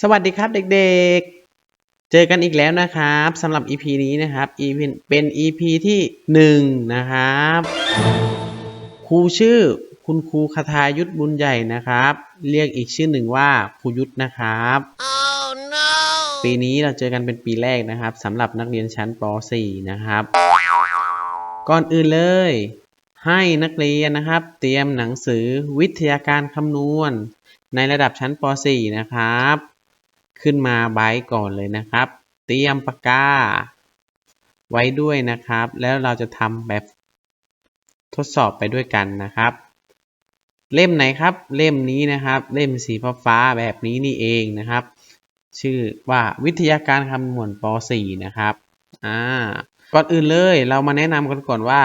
สวัสดีครับเด็กๆ เจอกันอีกแล้วนะครับสำหรับ EP นี้นะครับ EP เป็น EP ที่หนึ่งนะครับครูชื่อคุณครูคทายุทธบุญใหญ่นะครับ เรียกอีกชื่อหนึ่งว่าครูยุทธนะครับ Oh no! ปีนี้เราเจอกันเป็นปีแรกนะครับสำหรับนักเรียนชั้นป .4 นะครับ ก่อนอื่นเลย ให้นักเรียนนะครับ เตรียมหนังสือวิทยาการคำนวณ ในระดับชั้นป .4 นะครับ ขึ้นมาไบต์ก่อนเลยนะครับ เตรียมปากกา ไว้ด้วยนะครับ แล้วเราจะทำแบบทดสอบไปด้วยกันนะครับ เล่มไหนครับ เล่มนี้นะครับ เล่มสีฟ้าแบบนี้นี่เองนะครับ ชื่อว่าวิทยาการคำนวณป .4 นะครับอ่าก่อนอื่นเลยเรามาแนะนำกันก่อนว่า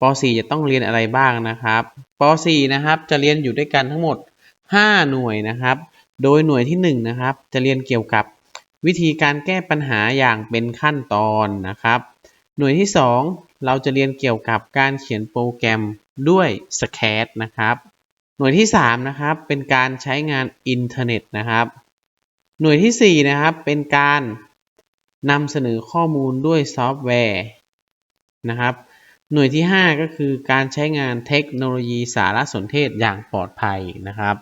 ป .4 จะต้องเรียนอะไรบ้างนะครับป .4 นะครับ จะเรียนอยู่ด้วยกันทั้งหมด 5 หน่วยนะครับ โดยหน่วยที่1นะครับจะเรียนเกี่ยวกับวิธีการแก้ปัญหาอย่างเป็นขั้นตอนนะครับ หน่วยที่ 2 เราจะเรียนเกี่ยวกับการเขียนโปรแกรมด้วย Scratch นะครับ หน่วยที่ 3 นะครับ เป็นการใช้งานอินเทอร์เน็ตนะครับ หน่วยที่ 4 นะครับ เป็นการนำเสนอข้อมูลด้วยซอฟต์แวร์นะครับ หน่วยที่ 5 ก็คือการใช้งานเทคโนโลยีสารสนเทศอย่างปลอดภัยนะครับ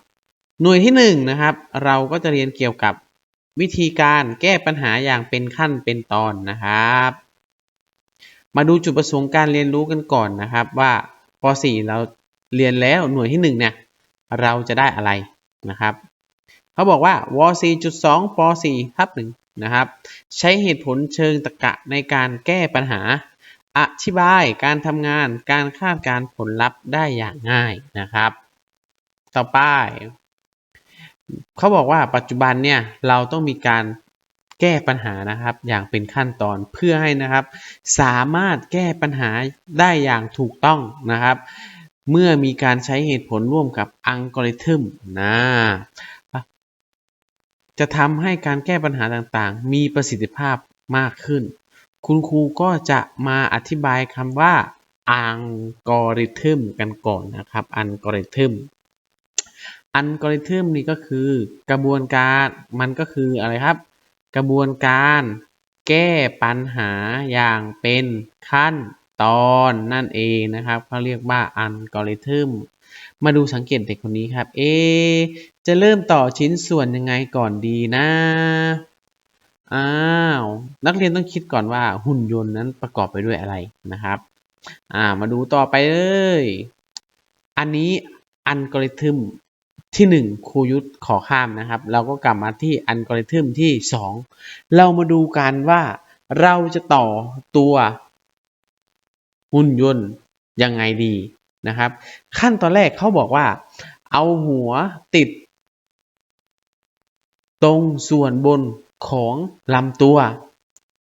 หน่วยที่1นนะครับ เราก็จะเรียนเกี่ยวกับวิธีการแก้ปัญหาอย่างเป็นขั้นเป็นตอนนะครับ มาดูจุดประสงค์การเรียนรู้กันก่อนนะครับว่าป .4 เราเรียนแล้วหน่วยที่1เนี่ยเราจะได้อะไรนะครับเขาบอกว่าว 4.2 ป 4 ทับ1นะครับ ใช้เหตุผลเชิงตรรกะในการแก้ปัญหา อธิบายการทำงานการคาดการผลลัพธ์ได้อย่างง่ายนะครับ ต่อไป เขาบอกว่าปัจจุบันเนี่ยเราต้องมีการแก้ปัญหานะครับอย่างเป็นขั้นตอนเพื่อให้นะครับ สามารถแก้ปัญหาได้อย่างถูกต้องนะครับ เมื่อมีการใช้เหตุผลร่วมกับอัลกอริทึมนะจะทำให้การแก้ปัญหาต่างๆ มีประสิทธิภาพมากขึ้น คุณครูก็จะมาอธิบายคำว่าอัลกอริทึมกันก่อนนะครับอัลกอริทึม อัลกอริทึมนี่ก็คือกระบวนการมันก็คืออะไรครับ กระบวนการแก้ปัญหาอย่างเป็นขั้นตอนนั่นเองนะครับเขาเรียกว่าอัลกอริทึมมาดูสังเกตเด็กคนนี้ครับ เอ จะเริ่มต่อชิ้นส่วนยังไงก่อนดีนะ อ้าว นักเรียนต้องคิดก่อนว่าหุ่นยนต์นั้นประกอบไปด้วยอะไรนะครับ อ่า มาดูต่อไปเลย อันนี้อัลกอริทึม ที่หนึ่งครูยุทธขอข้ามนะครับ เราก็กลับมาที่อัลกอริทึมที่สองเรามาดูกันว่าเราจะต่อตัวหุ่นยนต์ยังไงดีนะครับ ขั้นตอนแรกเขาบอกว่า เอาหัวติด ตรงส่วนบนของลำตัว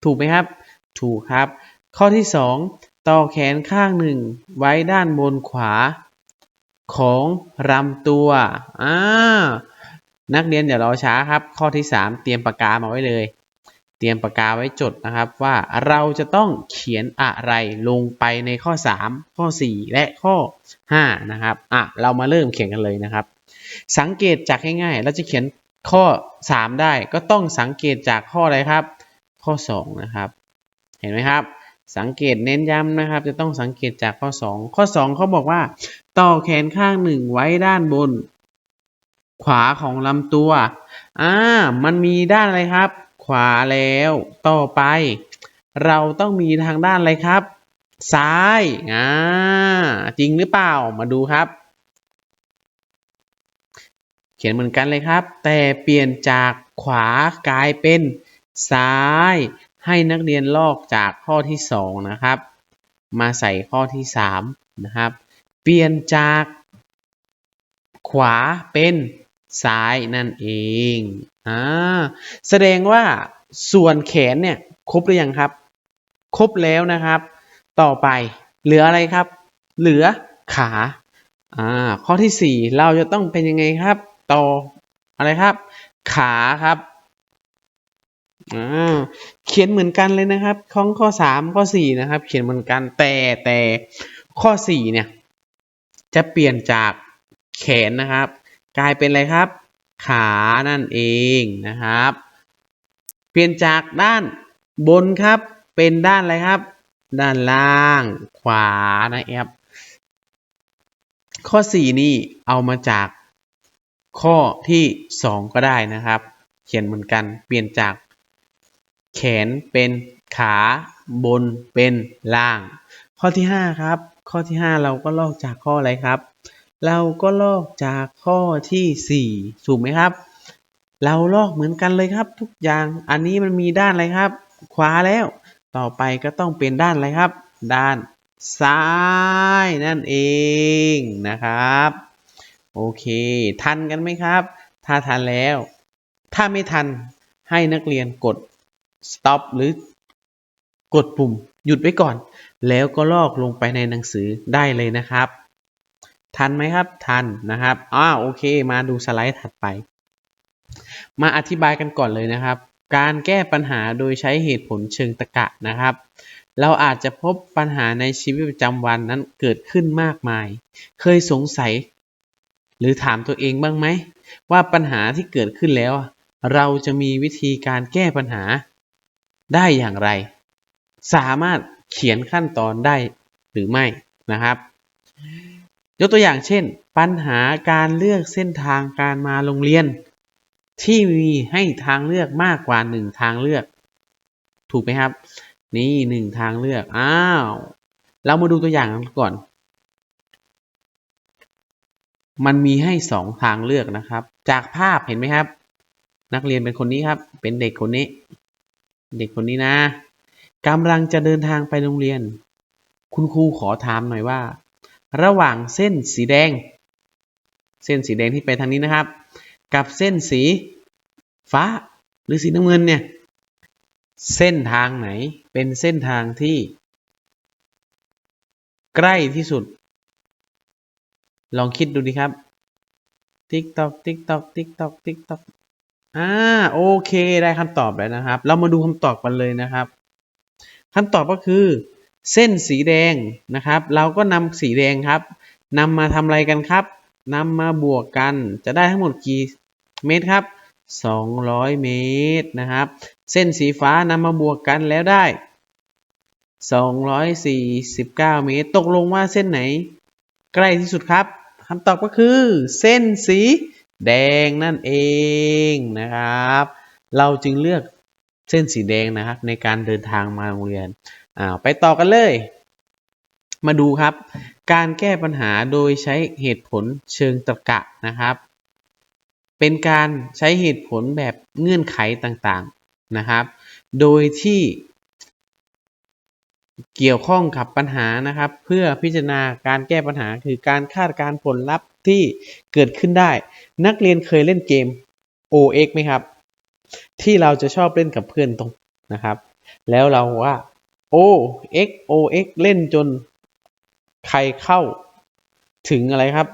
ถูกไหมครับ ถูกครับ ข้อที่ 2 ต่อแขนข้างหนึ่งไว้ด้านบนขวา ของลำตัว อ่า นักเรียนอย่ารอช้าครับ ข้อที่ 3 เตรียมปากกามาไว้เลย เตรียมปากกาไว้จดนะครับว่าเราจะต้องเขียนอะไรลงไปในข้อ 3 ข้อ 4 และข้อ 5 นะครับ อะ เรามาเริ่มเขียนกันเลยนะครับ สังเกตจากง่ายๆ เราจะเขียนข้อ 3 ได้ ก็ต้องสังเกตจากข้ออะไรครับ ข้อ 2 นะครับ เห็นไหมครับสังเกตเน้นย้ำนะครับ จะต้องสังเกตจากข้อ 2 ข้อ 2 เขาบอกว่า ต่อแขนข้างหนึ่งไว้ด้านบน ขวาของลำตัว อ่า มันมีด้านอะไรครับ ขวาแล้ว ต่อไป เราต้องมีทางด้านอะไรครับ ซ้าย อ่า จริงหรือเปล่า มาดูครับ เขียนเหมือนกันเลยครับ แต่เปลี่ยนจากขวากลายเป็นซ้าย ให้นักเรียนลอกจากข้อที่ 2 นะครับ มาใส่ข้อที่ 3 นะครับ เปลี่ยนจากขวาเป็นซ้ายนั่นเอง อ่า แสดงว่าส่วนแขนเนี่ยครบหรือยังครับ ครบแล้วนะครับ ต่อไปเหลืออะไรครับ เหลือขา อ่า ข้อที่ 4 เราจะต้องเป็นยังไงครับ ต่ออะไรครับ ขาครับ อ่า เขียนเหมือนกันเลยนะครับข้อข้อ 3 ข้อ 4 นะครับ เขียนเหมือนกันแต่แต่ข้อ 4 เนี่ย จะเปลี่ยนจากแขนนะครับ กลายเป็นอะไรครับ ขานั่นเองนะครับ เปลี่ยนจากด้านบนครับ เป็นด้านอะไรครับ ด้านล่างขวานะครับข้อ 4 นี่เอามาจากข้อที่ 2 ก็ได้นะครับ เขียนเหมือนกันเปลี่ยนจากแขนเป็นขาบนเป็นล่าง ข้อที่ 5 ครับ ข้อที่ 5 เราก็ลอกจากข้ออะไรครับ เราก็ลอกจากข้อที่ 4 ถูกไหมครับ เราลอกเหมือนกันเลยครับทุกอย่างอันนี้มันมีด้านอะไรครับ ขวาแล้ว ต่อไปก็ต้องเป็นด้านอะไรครับ ด้านซ้ายนั่นเองนะครับ โอเค ทันกันไหมครับ ถ้าทันแล้ว ถ้าไม่ทันให้นักเรียนกด stop หรือกดปุ่ม หยุดไว้ก่อน แล้วก็ลอกลงไปในหนังสือได้เลยนะครับ ทันไหมครับ ทันนะครับอ้าโอเค มาดูสไลด์ถัดไป มาอธิบายกันก่อนเลยนะครับ การแก้ปัญหาโดยใช้เหตุผลเชิงตรรกะนะครับเราอาจจะพบปัญหาในชีวิตประจำวันนั้นเกิดขึ้นมากมาย เคยสงสัย หรือถามตัวเองบ้างไหม ว่าปัญหาที่เกิดขึ้นแล้ว เราจะมีวิธีการแก้ปัญหาได้อย่างไร สามารถเขียนขั้นตอนได้หรือไม่นะครับ ยกตัวอย่างเช่น ปัญหาการเลือกเส้นทางการมาโรงเรียน ที่มีให้ทางเลือกมากกว่าหนึ่งทางเลือก ถูกไหมครับ นี่หนึ่งทางเลือก อ้าว เรามาดูตัวอย่างกันก่อน มันมีให้สองทางเลือกนะครับ จากภาพเห็นไหมครับ นักเรียนเป็นคนนี้ครับ เป็นเด็กคนนี้ เด็กคนนี้นะ กำลังจะเดินทางไปโรงเรียน คุณครูขอถามหน่อยว่า ระหว่างเส้นสีแดง เส้นสีแดงที่ไปทางนี้นะครับ กับเส้นสีฟ้าหรือสีน้ำเงินเนี่ย เส้นทางไหนเป็นเส้นทางที่ ใกล้ที่สุด ลองคิดดูดีครับ ติ๊กตอกติ๊กตอกติ๊กตอกติ๊กตอกอ่าโอเคได้คำตอบแล้วนะครับ เรามาดูคำตอบกันเลยนะครับ คำตอบก็คือ เส้นสีแดงนะครับ เราก็นำสีแดงครับนำมาทำอะไรกันครับนำมาบวกกันจะได้ทั้งหมดกี่เมตรครับ 200 เมตรนะครับ เส้นสีฟ้านำมาบวกกันแล้วได้ 249 เมตร ตกลงว่าเส้นไหน ใกล้ที่สุดครับคำตอบก็คือ เส้นสีแดงนั่นเองนะครับ เราจึงเลือก เส้นสีแดงนะครับ ในการเดินทางมาโรงเรียนอ่าไปต่อกันเลย มาดูครับ การแก้ปัญหาโดยใช้เหตุผลเชิงตรรกะนะครับ เป็นการใช้เหตุผลแบบเงื่อนไขต่างๆนะครับ โดยที่เกี่ยวข้องกับปัญหานะครับ เพื่อพิจารณาการแก้ปัญหาคือการคาดการผลลัพธ์ที่เกิดขึ้นได้ นักเรียนเคยเล่นเกม OX ไหมครับ ที่เราจะชอบเล่นกับเพื่อนตรงนะครับ แล้วเราว่า O X O X เล่นจนใครเข้าถึงอะไรครับ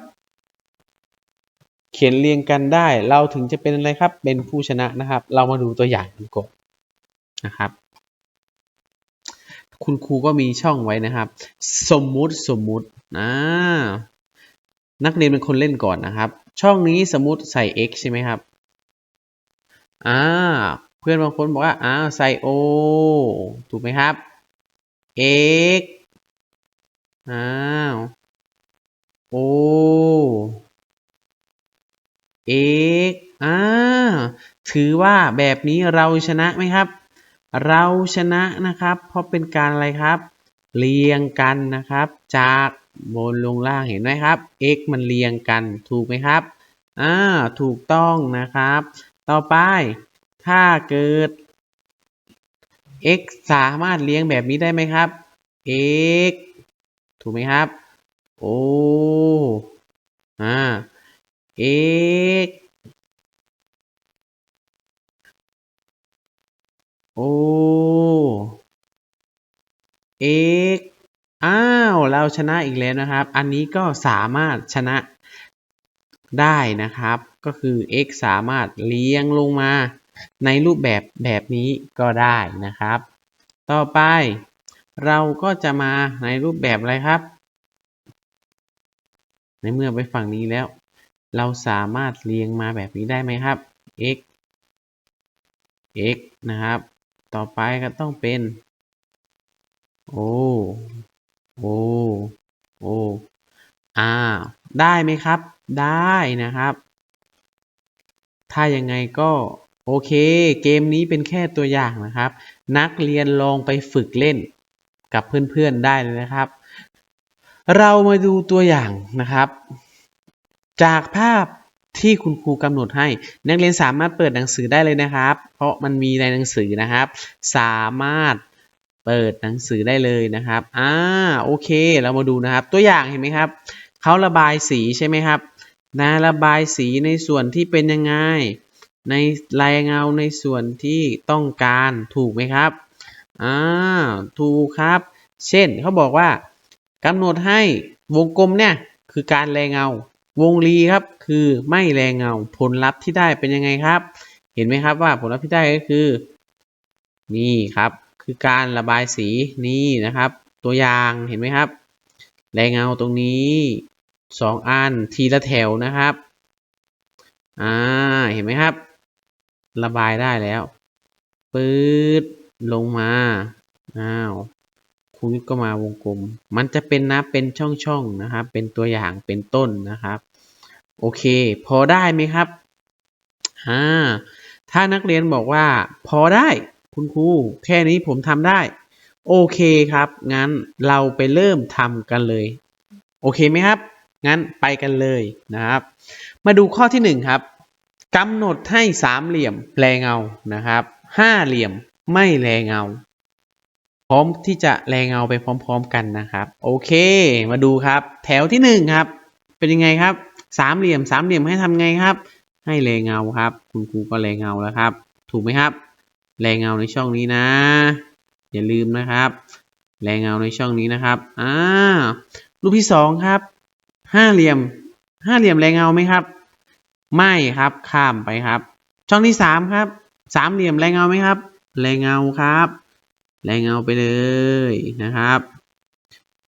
เขียนเรียงกันได้ เราถึงจะเป็นอะไรครับ เป็นผู้ชนะนะครับ เรามาดูตัวอย่างกันก่อนนะครับ คุณครูก็มีช่องไว้นะครับ สมมุติสมมุติอ่านักเรียนเป็นคนเล่นก่อนนะครับ ช่องนี้สมมุติใส่ x ใช่ไหมครับ อ่า เพื่อนบางคนบอกว่า อ้าว ใส่ o ถูกไหมครับ x อ้าว o x อ่า ถือว่าแบบนี้เราชนะไหมครับ เราชนะนะครับ เพราะเป็นการอะไรครับ เรียงกันนะครับ จากบนลงล่างเห็นไหมครับ x มันเรียงกัน ถูกไหมครับ อ่า ถูกต้องนะครับ ต่อไป ถ้าเกิด x สามารถเรียงแบบนี้ได้ไหมครับ x ถูกไหมครับ โอ้อ่า x โอ้ x อ้าว เราชนะอีกแล้วนะครับ อันนี้ก็สามารถชนะ ได้นะครับ ก็คือ x สามารถเลี้ยงลงมา ในรูปแบบแบบนี้ก็ได้นะครับ ต่อไป เราก็จะมาในรูปแบบอะไรครับ ในเมื่อไปฝั่งนี้แล้ว เราสามารถเรียงมาแบบนี้ได้ไหมครับ x x นะครับ ต่อไปก็ต้องเป็น o o o อ้าวได้ไหมครับได้นะครับ ถ้ายังไงก็โอเค เกมนี้เป็นแค่ตัวอย่างนะครับ นักเรียนลองไปฝึกเล่นกับเพื่อนๆได้เลยนะครับ เรามาดูตัวอย่างนะครับ จากภาพที่คุณครูกำหนดให้ นักเรียนสามารถเปิดหนังสือได้เลยนะครับ เพราะมันมีในหนังสือนะครับ สามารถเปิดหนังสือได้เลยนะครับ อ่า โอเค เรามาดูนะครับ ตัวอย่างเห็นไหมครับ เขาระบายสีใช่ไหมครับ นะระบายสีในส่วนที่เป็นยังไง ในลายเงาในส่วนที่ต้องการถูกไหมครับอ่าถูกครับ เช่นเขาบอกว่ากำหนดให้วงกลมเนี่ยคือการแรงเงา วงรีครับคือไม่แรงเงา ผลลัพธ์ที่ได้เป็นยังไงครับ เห็นไหมครับว่าผลลัพธ์ที่ได้ก็คือ นี่ครับ คือการระบายสีนี่นะครับ ตัวอย่างเห็นไหมครับ แรงเงาตรงนี้ สองอันทีละแถวนะครับ อ่า เห็นไหมครับ ระบายได้แล้ว ปื๊ดลงมา อ้าว คุณยุทธก็มาวงกลม มันจะเป็นนะ เป็นช่องๆนะครับ เป็นตัวอย่าง เป็นต้นนะครับ โอเค พอได้ไหมครับ อ่า ถ้านักเรียนบอกว่า พอได้ คุณครู แค่นี้ผมทำได้ โอเคครับ งั้นเราไปเริ่มทำกันเลย โอเคไหมครับ งั้นไปกันเลยนะครับ มาดูข้อที่หนึ่งครับกำหนดให้สามเหลี่ยมแปลเงานะครับห้าเหลี่ยมไม่แลเงา พร้อมที่จะแลเงาไปพร้อม ๆกันนะครับ โอเค มาดูครับ แถวที่หนึ่งครับ เป็นยังไงครับสามเหลี่ยมสามเหลี่ยมให้ทำไงครับ ให้แลเงาครับ คุณครูก็แลเงาแล้วครับ ถูกไหมครับ แลเงาในช่องนี้นะ อย่าลืมนะครับ แลเงาในช่องนี้นะครับอ่ารูปที่สองครับ ห้าเหลี่ยม ห้าเหลี่ยมแลเงาไหมครับ ไม่ครับข้ามไปครับ ช่องที่สามครับ สามเหลี่ยมแรงเงาไหมครับ แรงเงาครับ แรงเงาไปเลยนะครับ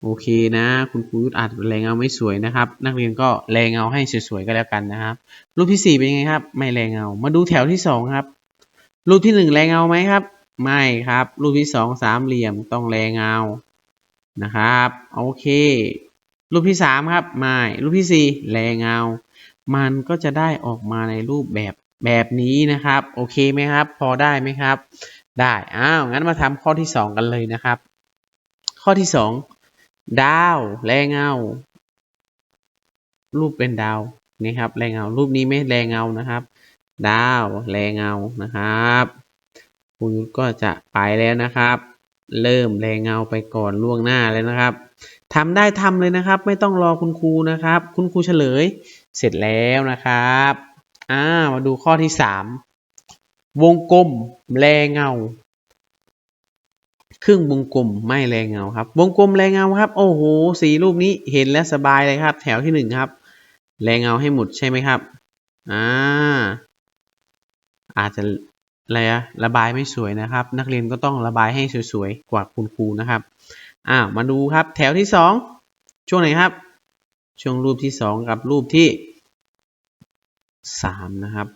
โอเคนะ คุณครูอาจแรงเงาไม่สวยนะครับ นักเรียนก็แรงเงาให้สวยๆก็แล้วกันนะครับ รูปที่สี่เป็นยังไงครับ ไม่แรงเงา มาดูแถวที่สองครับ รูปที่หนึ่งแรงเงาไหมครับ ไม่ครับ รูปที่สองสามเหลี่ยมต้องแรงเงานะครับ โอเค รูปที่สามครับไม่รูปที่สี่แรงเงา มันก็จะได้ออกมาในรูปแบบแบบนี้นะครับ โอเคไหมครับ พอได้ไหมครับ ได้อ้าวงั้นมาทำข้อที่สองกันเลยนะครับ ข้อที่สองดาวแรงเงา รูปเป็นดาวนี่ครับแรงเงา รูปนี้ไม่แรงเงานะครับ ดาวแรงเงานะครับคุณยุทธก็จะไปแล้วนะครับ เริ่มแรงเงาไปก่อนล่วงหน้าเลยนะครับ ทำได้ทำเลยนะครับ ไม่ต้องรอคุณครูนะครับ คุณครูเฉลย เสร็จแล้วนะครับอ่ามาดูข้อที่สามวงกลมแรงเงาครึ่งวงกลมไม่แรงเงาครับ วงกลมแรงเงาครับ โอ้โหสีรูปนี้เห็นแล้วสบายเลยครับ แถวที่หนึ่งครับ แรงเงาให้หมดใช่ไหมครับอ่าอาจจะอะไรอะระบายไม่สวยนะครับ นักเรียนก็ต้องระบายให้สวยๆกว่าคุณครูนะครับ อ้าวมาดูครับแถวที่สองช่วงไหนครับ ช่วงรูปที่สองกับรูปที่สามนะครับ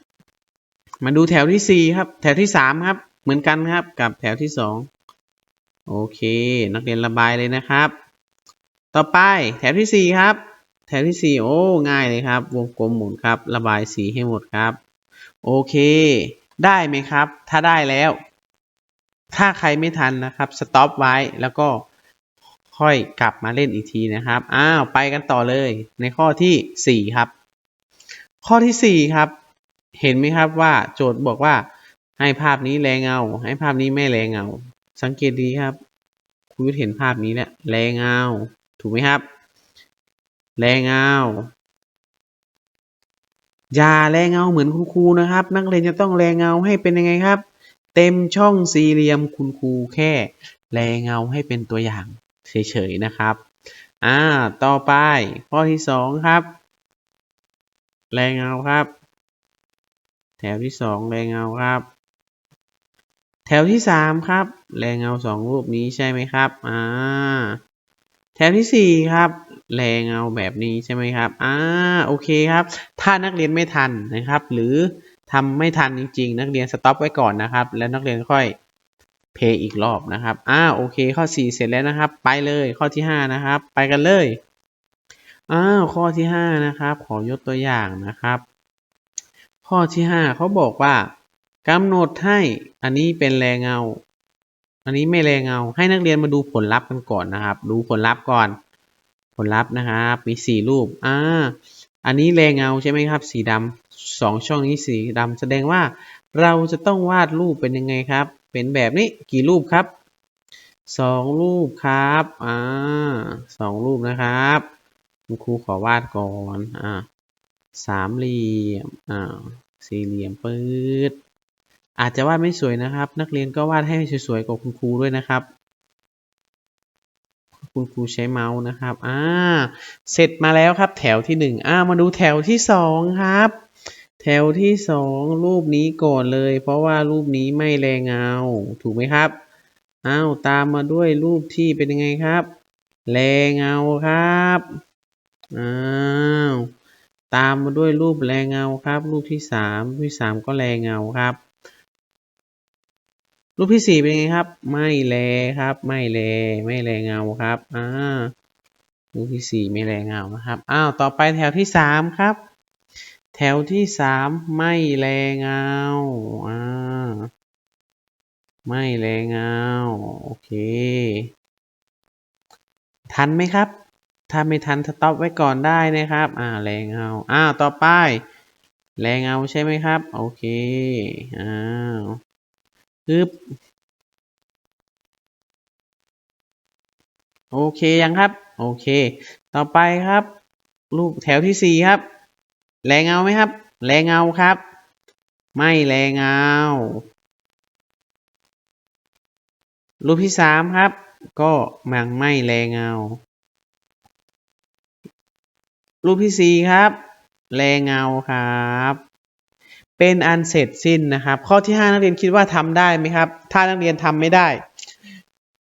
มาดูแถวที่สี่ครับ แถวที่สามครับ เหมือนกันครับกับแถวที่สองโอเค นักเรียนระบายเลยนะครับ ต่อไปแถวที่สี่ครับ แถวที่สี่โอ้ง่ายเลยครับ วงกลมหมุนครับ ระบายสีให้หมดครับ โอเค ได้ไหมครับ ถ้าได้แล้ว ถ้าใครไม่ทันนะครับสต็อปไว้แล้วก็ ค่อยกลับมาเล่นอีกทีนะครับ อ้าว ไปกันต่อเลย ในข้อที่สี่ครับ ข้อที่สี่ครับ เห็นไหมครับว่าโจทย์บอกว่า ให้ภาพนี้แรงเงา ให้ภาพนี้ไม่แรงเงา สังเกตดีครับคุณเห็นภาพนี้แหละแรงเงา ถูกไหมครับ แรงเงา อย่าแรงเงาเหมือนคุณครูนะครับ นักเรียนจะต้องแรงเงาให้เป็นยังไงครับ เต็มช่องสี่เหลี่ยมคุณครูแค่ แรงเงาให้เป็นตัวอย่าง เฉยๆนะครับ อ่า ต่อไป ข้อที่สองครับ แรงเงาครับ แถวที่สองแรงเงาครับ แถวที่สามครับ แรงเงาสองรูปนี้ใช่ไหมครับ อ่า แถวที่สี่ครับ แรงเงาแบบนี้ใช่ไหมครับ อ่า โอเคครับ ถ้านักเรียนไม่ทันนะครับ หรือทำไม่ทันจริง ๆ นักเรียนสต็อปไว้ก่อนนะครับ แล้วนักเรียนค่อย เพย์อีกรอบนะครับ อ่า โอเค ข้อ 4 เสร็จแล้วนะครับ ไปเลย ข้อที่ 5 นะครับ ไปกันเลย อ้าว ข้อที่ 5 นะครับ ขอยกตัวอย่างนะครับ ข้อที่ 5 เขาบอกว่ากำหนดให้ อันนี้เป็นแรงเงา อันนี้ไม่แรงเงา ให้นักเรียนมาดูผลลัพธ์กันก่อนนะครับ ดูผลลัพธ์ก่อน ผลลัพธ์นะครับ มีสี่รูป อ่า อันนี้แรงเงาใช่ไหมครับ สีดำสองช่องนี้สีดำแสดงว่าเราจะต้องวาดรูปเป็นยังไงครับ เป็นแบบนี้กี่รูปครับสองรูปครับอ่าสองรูปนะครับคุณครูขอวาดก่อนอ่าสามเหลี่ยมอ่าสี่เหลี่ยมปื๊ดอาจจะวาดไม่สวยนะครับ นักเรียนก็วาดให้สวยๆกว่าคุณครูด้วยนะครับ คุณครูใช้เมาส์นะครับอ่าเสร็จมาแล้วครับ แถวที่หนึ่งอ่ามาดูแถวที่สองครับ แถวที่สองรูปนี้ก่อนเลย เพราะว่ารูปนี้ไม่แรงเงา ถูกไหมครับอ้าวตามมาด้วยรูปที่เป็นยังไงครับ แรงเงาครับอ้าวตามมาด้วยรูปแรงเงาครับ รูปที่สามรูปที่สามก็แรงเงาครับ รูปที่สี่เป็นไงครับ ไม่แลครับ ไม่แลไม่แลเงาครับอ่ารูปที่สี่ไม่แลเงานะครับอ้าวต่อไปแถวที่สามครับ แถวที่สามไม่แลเงาอ่าไม่แลเงาโอเค ทันไหมครับ ถ้าไม่ทันสต็อปไว้ก่อนได้นะครับ อ่าแลเงาอ้าวต่อไป แลเงาใช่ไหมครับ โอเคอ้าวฮึบโอเคยังครับ โอเค ต่อไปครับ รูปแถวที่สี่ครับ แรงเงาไหมครับแรงเงาครับ ไม่แรงเงา รูปที่สามครับ ก็ยังไม่แรงเงา รูปที่สี่ครับแรงเงาครับ เป็นอันเสร็จสิ้นนะครับ ข้อที่ห้านักเรียนคิดว่าทำได้ไหมครับ ถ้านักเรียนทำไม่ได้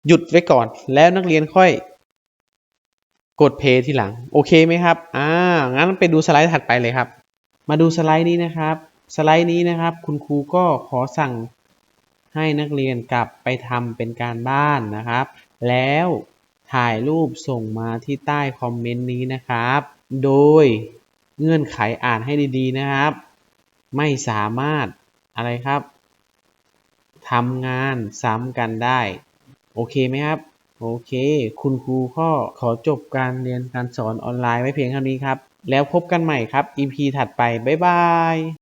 หยุดไว้ก่อน แล้วนักเรียนค่อย กดเพย์ทีหลัง โอเคไหมครับ อ่า งั้นไปดูสไลด์ถัดไปเลยครับ มาดูสไลด์นี้นะครับ สไลด์นี้นะครับ คุณครูก็ขอสั่งให้นักเรียนกลับไปทำเป็นการบ้านนะครับ แล้วถ่ายรูปส่งมาที่ใต้คอมเมนต์นี้นะครับ โดยเงื่อนไขอ่านให้ดีๆนะครับ ไม่สามารถอะไรครับทำงานซ้ำกันได้ โอเคไหมครับ โอเค คุณครูก็ขอจบการเรียนการสอนออนไลน์ไว้เพียงเท่านี้ครับ แล้วพบกันใหม่ครับ EP ถัดไป บ๊ายบาย